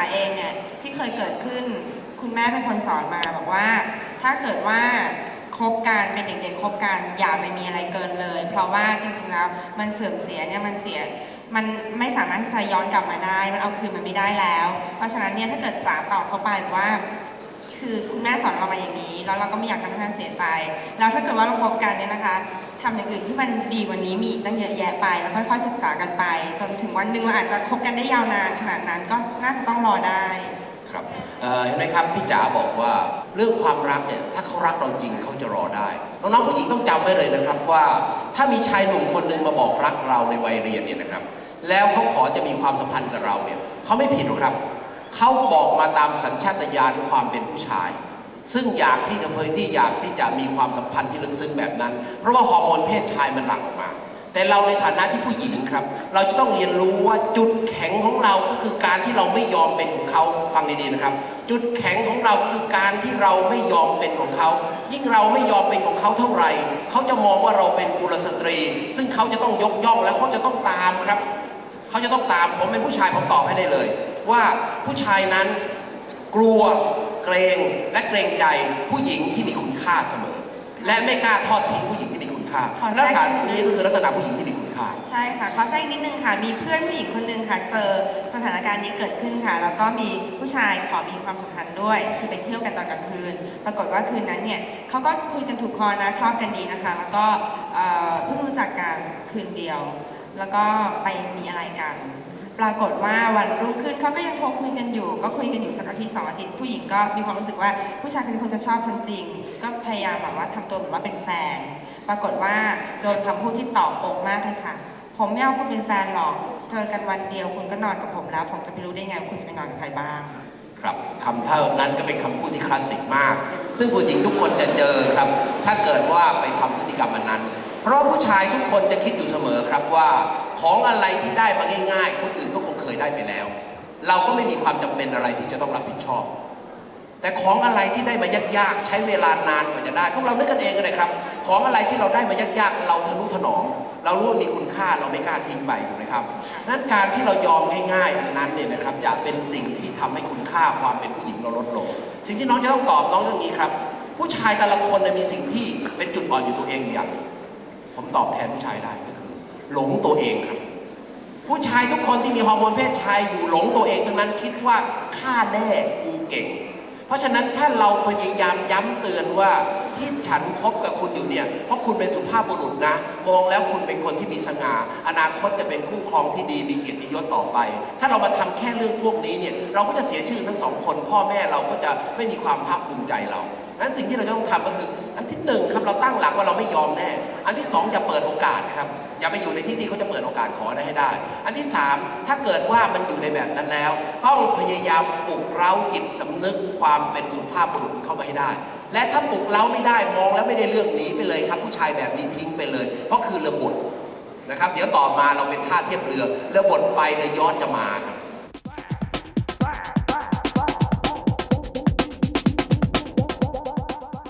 าเองเนี่ยที่เคยเกิดขึ้นคุณแม่เป็นคนสอนมาบอกว่า ถ้าเกิดว่าคบกันเป็นเด็กๆคบกันอย่าไปมีอะไรเกินเลย เพราะว่าจริงๆแล้วมันเสื่อมเสียเนี่ยมันเสียมันไม่สามารถที่จะย้อนกลับมาได้ มันเอาคืนมันไม่ได้แล้ว เพราะฉะนั้นเนี่ยถ้าเกิดจ๋าตอบเข้าไปว่า คือคุณแม่สอนเรามาอย่างนี้ แล้วเราก็ไม่อยากทำให้ท่านเสียใจ แล้วถ้าเกิดว่าเราคบกันเนี่ยนะคะทำอย่างอื่นที่มันดีกว่านี้มีอีกตั้งเยอะแยะไป แล้วค่อยๆศึกษากันไป จนถึงวันหนึ่งเราอาจจะคบกันได้ยาวนานขนาดนั้นก็น่าจะต้องรอได้ครับเห็นไหมครับพี่จ๋าบอกว่าเรื่องความรักเนี่ยถ้าเขารักเราจริงเขาจะรอได้น้องๆผู้หญิงต้องจำไว้เลยนะครับว่า ถ้ามีชายหนุ่มคนหนึ่งมาบอกรักเราในวัยเรียนเนี่ยนะครับ แล้วเขาขอจะมีความสัมพันธ์กับเราเนี่ยเขาไม่ผิดหรอกครับ เขาบอกมาตามสัญชาตญาณความเป็นผู้ชาย ซึ่งอยากที่จะเคยที่อยากที่จะมีความสัมพันธ์ที่ลึกซึ้งแบบนั้น เพราะว่าฮอร์โมนเพศชายมันหลั่งออกมา แต่เราในฐานะที่ผู้หญิงครับ เราจะต้องเรียนรู้ว่าจุดแข็งของเราก็คือการที่เราไม่ยอมเป็นของเขาฟังดีๆนะครับ จุดแข็งของเราคือการที่เราไม่ยอมเป็นของเขายิ่งเราไม่ยอมเป็นของเขาเท่าไหร่เขาจะมองว่าเราเป็นกุลสตรี ซึ่งเขาจะต้องยกย่องและเขาจะต้องตามครับเขาจะต้องตามผมเป็นผู้ชายผมตอบให้ได้เลย ว่าผู้ชายนั้นกลัวเกรงและเกรงใจผู้หญิงที่มีคุณค่าเสมอ และไม่กล้าทอดทิ้งผู้หญิงที่มีคุณค่าขอแทรก ลักษณะนี้คือลักษณะผู้หญิงที่มีคุณค่า ใช่ค่ะ ขอแทรกนิดนึงค่ะ มีเพื่อนผู้หญิงคนนึงค่ะ เจอสถานการณ์นี้เกิดขึ้นค่ะ แล้วก็มีผู้ชายขอมีความสัมพันธ์ด้วย คือไปเที่ยวกันตอนกลางคืน ปรากฏว่าคืนนั้นเนี่ยเขาก็คุยกันถูกคอนะ ชอบกันดีนะคะ แล้วก็เอ่อเพิ่งรู้จักกันคืนเดียว แล้วก็ไปมีอะไรกัน ปรากฏว่าวันรุ่งขึ้นเขาก็ยังโทรคุยกันอยู่ ก็คุยกันอยู่สักอาทิตย์สองอาทิตย์ผู้หญิงก็มีความรู้สึกว่าผู้ชายเป็นคนจะชอบฉันจริง ก็พยายามแบบว่าทำตัวเหมือนว่าเป็นแฟน ปรากฏว่าโดนคำพูดที่ตอบอกมากเลยค่ะ ผมไม่เอาคุณเป็นแฟนหรอกเจอกันวันเดียวคุณก็นอนกับผมแล้ว ผมจะไปรู้ได้ไงว่าคุณจะไปนอนกับใครบ้างครับคำเท่านั้นก็เป็นคำพูดที่คลาสสิกมาก ซึ่งผู้หญิงทุกคนจะเจอครับ ถ้าเกิดว่าไปทำพฤติกรรมอันนั้น เพราะผู้ชายทุกคนจะคิดอยู่เสมอครับว่า ของอะไรที่ได้มาง่าย ๆ คนอื่นก็คงเคยได้ไปแล้ว เราก็ไม่มีความจำเป็นอะไรที่จะต้องรับผิดชอบ แต่ของอะไรที่ได้มายากๆ ใช้เวลานานกว่าจะได้ พวกเรานึกกันเองก็ได้ครับ ของอะไรที่เราได้มายากๆ เราทะนุถนอมเรารู้ว่ามีคุณค่าเราไม่กล้าทิ้งไปถูกไหมครับนั้นการที่เรายอมง่ายๆอันนั้นเนี่ยนะครับจะเป็นสิ่งที่ทำให้คุณค่าความเป็นผู้หญิงเราลดลง สิ่งที่น้องจะต้องตอบน้องอย่างนี้ครับ ผู้ชายแต่ละคนเนี่ยมีสิ่งที่เป็นจุดอ่อนอยู่ตัวเองอยู่อย่างหนึ่ง ผมตอบแทนผู้ชายได้ก็คือ หลงตัวเองครับ ผู้ชายทุกคนที่มีฮอร์โมนเพศชายอยู่หลงตัวเองทั้งนั้นคิดว่าข้าแน่กูเก่ง เพราะฉะนั้นถ้าเราพยายามย้ำเตือนว่าที่ฉันคบกับคุณอยู่เนี่ยเพราะคุณเป็นสุภาพบุรุษนะ มองแล้วคุณเป็นคนที่มีสง่าอนาคตจะเป็นคู่ครองที่ดีมีเกียรติยศต่อไป ถ้าเรามาทำแค่เรื่องพวกนี้เนี่ยเราก็จะเสียชื่อทั้งสองคน พ่อแม่เราก็จะไม่มีความภาคภูมิใจเรา นั้นสิ่งที่เราจะต้องทำก็คือ อันที่หนึ่งครับเราตั้งหลักว่าเราไม่ยอมแน่ อันที่สองอย่าเปิดโอกาสครับ อย่าไปอยู่ในที่ที่เขาจะเปิดโอกาสขอได้ให้ได้ อันที่สามถ้าเกิดว่ามันอยู่ในแบบนั้นแล้ว ต้องพยายามปลุกเร้าจิตสำนึกความเป็นสุภาพบุรุษเข้ามาให้ได้ และถ้าปลุกเร้าไม่ได้มองแล้วไม่ได้เรื่องหนีไปเลยครับ ผู้ชายแบบนี้ทิ้งไปเลย เพราะคือเรือบดนะครับ เดี๋ยวต่อมาเราเป็นท่าเทียบเรือเรือบดไปเรือย้อนจะมาครับ